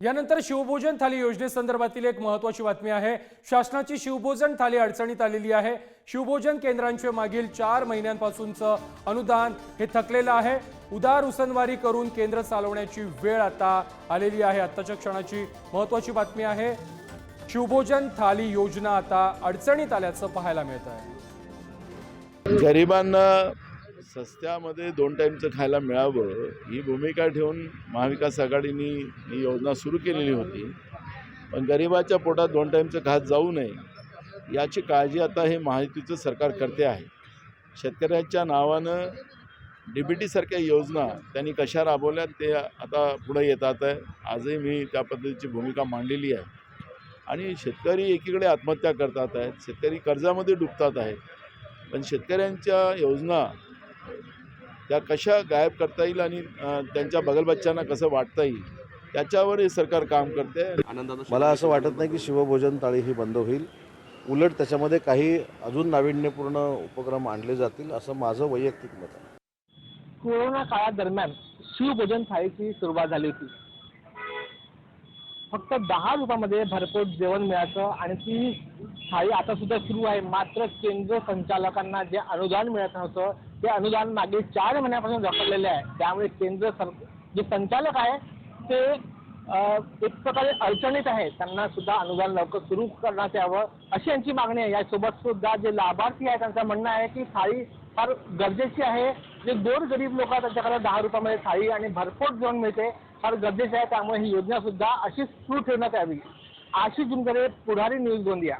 यानंतर शिवभोजन थाली योजनेसंदर्भातील एक महत्वाची बातमी आहे. शासनाची शिवभोजन थाली अडचणीत आलेली आहे. शिवभोजन केंद्रांचे मागील चार महिन्यांपासूनचं अनुदान हे थकलेलं आहे. उदार उसनवारी करून केंद्र चालवण्याची वेळ आता आलेली आहे. आत्ताच्या क्षणाची महत्वाची बातमी आहे. शिवभोजन थाली योजना आता अडचणीत आल्याचं पाहायला मिळत आहे गरिबांना सस्त्यामध्ये दोन टाईमचं खायला मिळावं ही भूमिका ठेवून महाविकास आघाडीने ही योजना सुरू केलेली होती. पण गरिबाच्या पोटात दोन टाईमचं खात जाऊ नये याची काळजी आता हे महायुतीचं सरकार करते आहे. शेतकऱ्यांच्या नावानं डी बी टीसारख्या योजना त्यांनी कशा राबवल्या ते आता पुढे येतात आहे. आजही मी त्या पद्धतीची भूमिका मांडलेली आहे. आणि शेतकरी एकीकडे आत्महत्या करतात आहेत शेतकरी कर्जामध्ये डुबतात आहेत. पण शेतकऱ्यांच्या योजना त्या कशा गायब करता येईल आणि त्यांच्या बगलबच्च्यांना कसं वाटता येईल त्याच्यावर हे सरकार काम करते. मला असं वाटत नाही की शिवभोजन थाळी ही बंद होईल. उलट त्याच्यामध्ये काही अजून नाविन्यपूर्ण उपक्रम आणले जातील असं माझं वैयक्तिक मत आहे. कोरोना काळादरम्यान शिवभोजन थाळीची सुरुवात झाली होती. फक्त दहा रुपयामध्ये भरपूर जेवण मिळायचं आणि ती थाळी आता सुद्धा सुरू आहे. मात्र केंद्र संचालकांना जे अनुदान मिळत नव्हतं ते अनुदान मागील चार महिन्यापासून रखडलेले आहे. त्यामुळे केंद्र सर जे संचालक आहे ते एक प्रकारे अडचणीत आहे. त्यांना सुद्धा अनुदान लवकर सुरू करण्यात यावं अशी यांची मागणी आहे. यासोबत सुद्धा जे लाभार्थी आहे त्यांचं म्हणणं आहे की थाळी फार गरजेची आहे. जे गोर गरीब लोक आहेत त्यांच्याकडे दहा रुपयामध्ये थाळी आणि भरपूर जेवण मिळते फार गरजेचे आहे. त्यामुळे ही योजना सुद्धा अशीच सुरू ठेवण्यात यावी. आशिष जुनकरे पुढारी न्यूज गोंदिया.